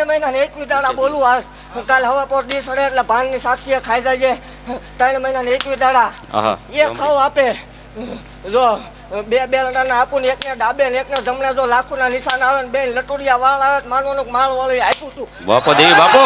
ત્રણ મહિના ને એકવીસ દાડા બોલું આ કાલ હવા પર દી સડે એટલે ભાનની સાક્ષી ખાઈ જાય ત્રણ મહિના ને એકવીસ દાડા એ ખાવ આપે. જો બે બે લડાના આપું ને એકને ડાબે ને એકને જમણે જો લાખોના નિશાન આવે ને બે લટુડિયા વાળ આવે માનવાનું માળ વાળું આપ્યું તું બાપો દેવી બાપો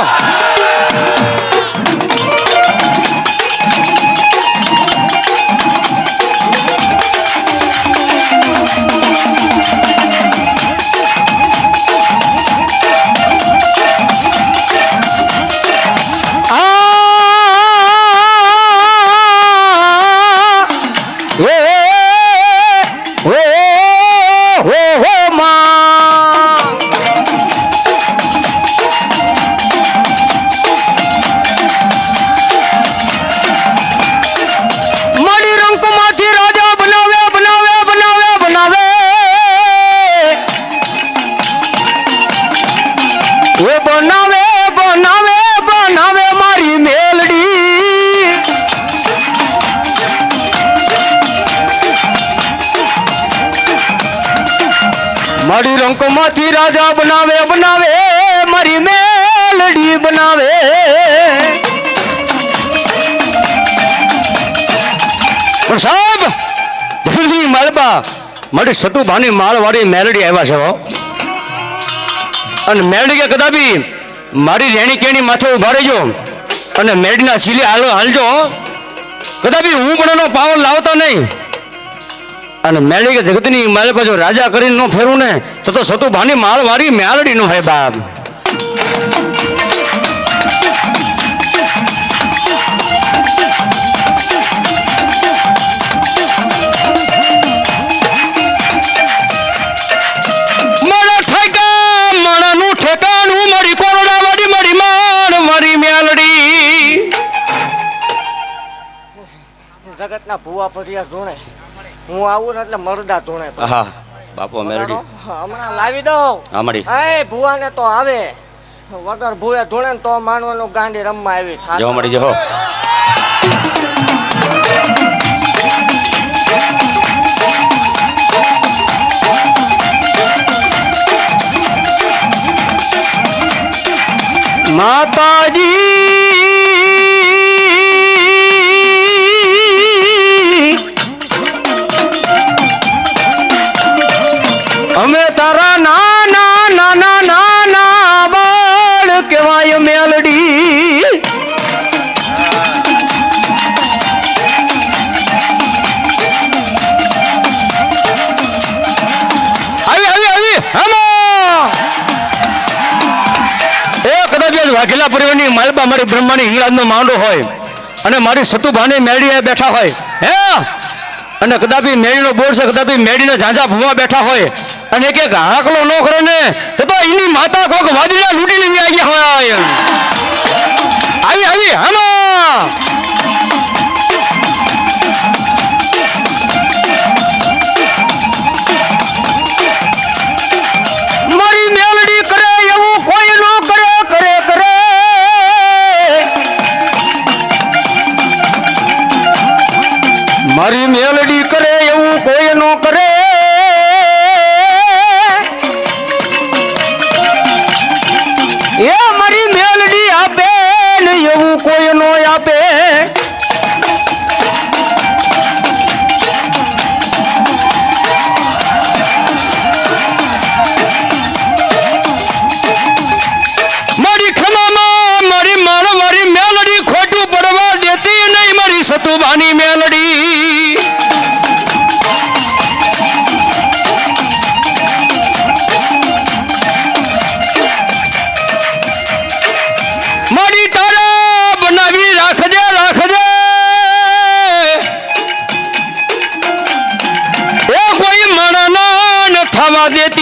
એ બનાવે બનાવે બનાવે મારી મેલડી. મારી રંકમાંથી રાજા બનાવે બનાવે, મારી મેલડી બનાવે. પણ સાહેબ જલ્દી માલબા મારી સતુભાની માળવાળી મેલડી આવ્યા છે અને મેલડી કે કદાપી મારી રેણી કેણી માથે ઊભા રહેજો. અને મેલડીના સીલે હાલો હાલજો કદાપી હું પણ એનો પાવર લાવતો નહીં. અને મેળી કે જગતની મારે પાછો રાજા કરીને ન ફેરું ને, તો તો સતુભાની માળ વાળી મેલડી નો હે બાપ. જગતના ભૂવા ભર્યા ધૂણે. હું આવું ને એટલે મરદા ધૂણે બાપો મેલડી હમણાં લાવી દઉં. હા મળી. એ ભૂવાને તો આવે. વગર ભૂવે ધૂણે ને તો માનવાનું ગાંડી રમવા આવી. જો મળી જો. માતાજી! પરિવારની માલબા મારી બ્રહ્માની હિંગળાજનો માંડો હોય અને મારી સતુભાની મેળીએ બેઠા હોય, હે? અને કદાપી મેળીનો બોર્ડ છે, કદાપી મેળીને ઝાંઝા ભૂવા બેઠા હોય, અને એક એક હાકલો ન કરે ને, તો તો એની માતા કોક વાદીના લૂંટીને આવી હોય. આવી આવી, હાલો. મારી મેલડી ન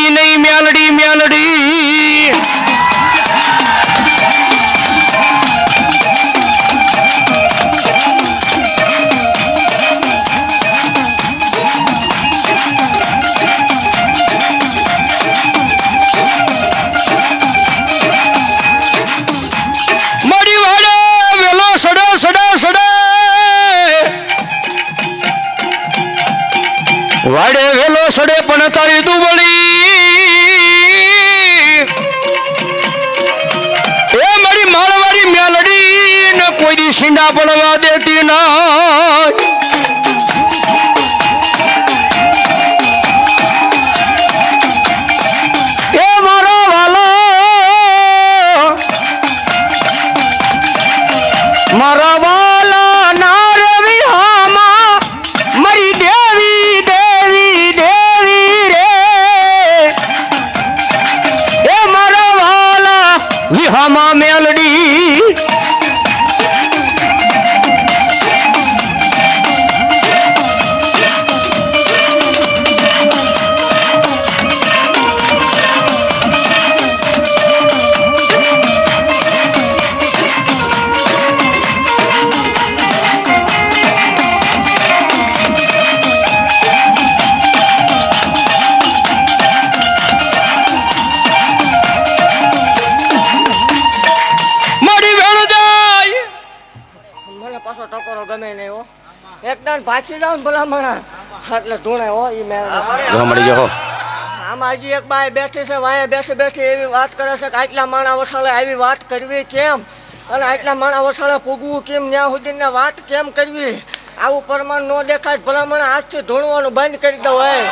કોઈ દી સિંડા પડવા ભાચી જાવ ને ભલામણા એટલે ધૂણે હો એ મેં. મળી ગયો આમાં હજી એક બાય બેઠી છે વાંહે બેઠી બેઠી એવી વાત કરે છે કે આટલા માણા વસાળે આવી વાત કરવી કેમ? અને આટલા માણા વસાળે પૂગવું કેમ? ન્યા સુધીને વાત કેમ કરવી? આવું પ્રમાણ ન દેખાય ભલામણ આજથી ધૂણવાનું બંધ કરી દો હોય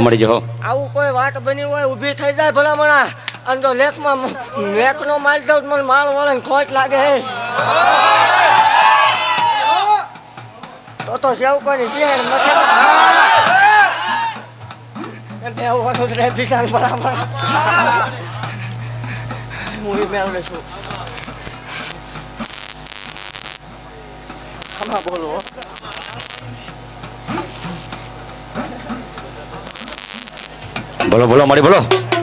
મળી ગયો આવું કોઈ વાત બની હોય ઊભી થઈ જાય ભલામણા અને તો લેખમાં લેખનો માલ દઉં મને માલ વળે ખોટ લાગે હે. તો તો સેવ કરી છે મતલબ બેહવાનું જ રહે દિશાન ભલામણા હું મેળવે છું. ખમા બોલો. બોલો બોલો બોલો બોલો.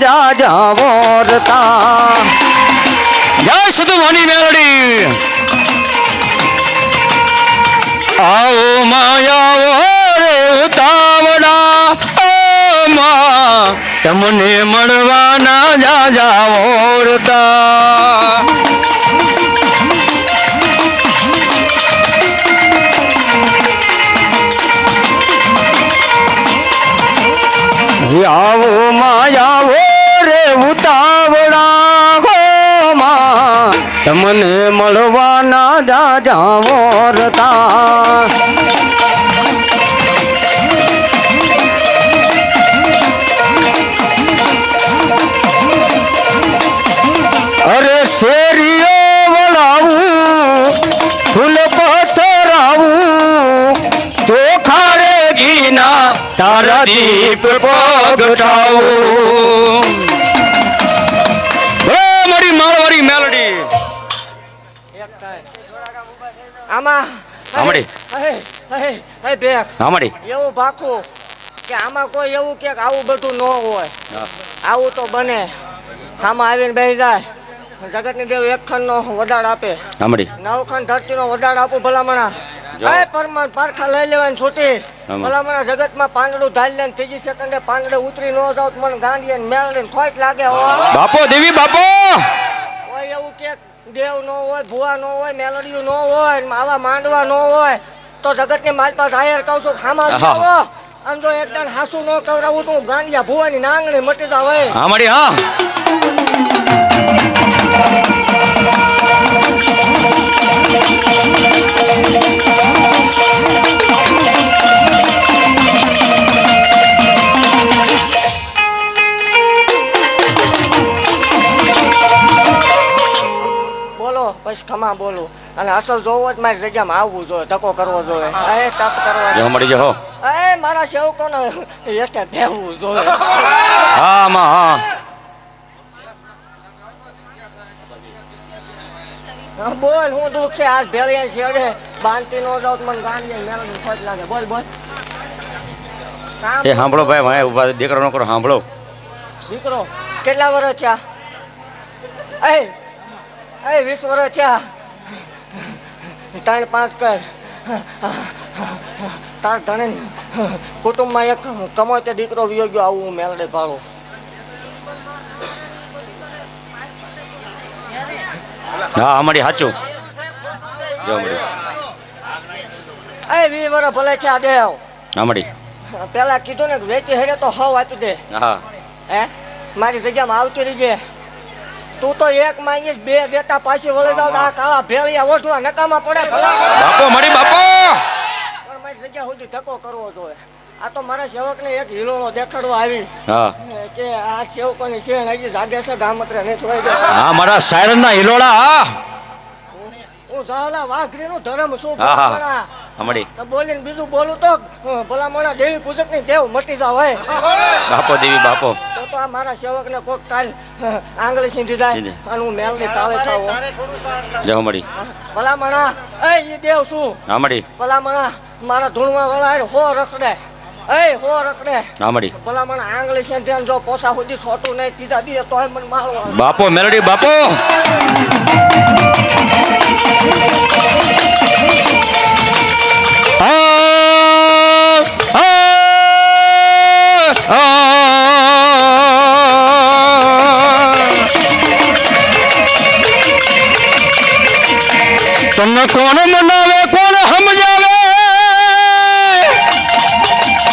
જા જાવો રતા. જય સતુમાની મેલડી. આવો માયાવો રે ઉતાવડા ઓ માં, તમને મળવાના જા જાવો રતા. મળવાના દાદાવો વરતા અરે શેરીઓ વળાવું ફૂલ પથરાવું. ચોખા રે ગીના તારા દીપ પગટાવું આમાં સાંભળી હે હે હે બેક હામડી એવું ભાખું કે આમાં કોઈ એવું કે આવું બધું ન હોય. આવું તો બને. આમાં આવીને બેસી જાય. જગતની દેવ એક ખંડનો વધાર આપે. સાંભળી નવ ખંડ ધરતીનો વદાડ આપું ભલામણા. પરમાન પારખા લઈ લેવાની છૂટી. ભલામણા જગતમાં પાંદડું ધારી ત્રીજી સેકન્ડે પાંદડે ઉતરી ન જાવ તો મને ગાંડીએ મેળવીને ખોટ લાગે બાપો દેવી બાપો! હોય એવું કે દેવ ન હોય ભુવા ન હોય મેલડીયું ન હોય માવા માંડવા ન હોય તો જગતની માલપા જાહેર કહું છું ખામા. આવો આમ જો એકદમ હાસુ ન કરાવું તો હું ગાંડિયા ભુવાની નાંગણી મટી જાવ. હોય હામડી હા. બોલો પછી ખમા બોલું. અને અસલ જોવો જ મારી જગ્યામાં આવવું જોઈએ ધક્કો કરવો જોઈએ. એ તપ કરવા મળી જાઓ. હો એ મારા સેવકોને એટલે બેહવું જોઈએ. હા માં હા. હા, બોલ હું દુઃખ છે. આજ ભેળીએ છે અરે બાંધતી નો જાવ મને ગાંડિયા મેળવીને ખોટ લાગે. બોલ બોલ. એ સાંભળો ભાઈ ભાઈ ઊભા દીકરો નો કરો સાંભળો. દીકરો કેટલા વર્ષ થયા? એ એ વીસ વર્ષ થયા. ત્રણ પાંચ કર. તાર ધણે. કુટુંબમાં એક કમાય તે દીકરો વિયો ગયો આવું મેળડે મેલડે પાડું હા અમારી સાચું એ વી વર ભલે છે આ દેવ. અમારી પેલા કીધું ને વેચી હેરે તો હવ આપી દે. હા. હે? મારી જગ્યામાં આવતી રહીજે. તું તો એક માંગીશ બે દેતા પાછી વળી જાવ આ કાળા ભેળિયા ઓઠવા નકામા પડે બાપો મારી બાપો! પણ મારી જગ્યા સુધી ધક્કો કરવો જોઈએ. આ તો મારા સેવકને એક હિલોણો દેખાડો આવી. કે આ સેવકોની શેણ હજી જાગે છે ગામત્રે નહીં થોઈ જાય. હા મારા સાયરનના હિલોડા હા. હું જહલા વાઘરીનું ધર્મ શું હા હા. ભલામણા. અમારી તો બોલીને બીજું બોલું તો ભલામણા દેવી પૂજકની દેવ મટી જાવ હોય બાપો દેવી બાપો. તો આ મારા સેવકને કોક કાલ આંગળી સીંધી જાય સીધી. અને હું મેલની તાવે થાવ. જો મળી ભલામણા એ ઈ દેવ શું? અમારી ભલામણા મારા ધૂણમાં વાળા હો રખડે. એ હો રખડે. અમારી ભલામણા આંગળી સીંધી જો પોસા સુધી છોટું નહીં ત્રીજા દીએ તોય મને મારવા બાપો મેલડી બાપો!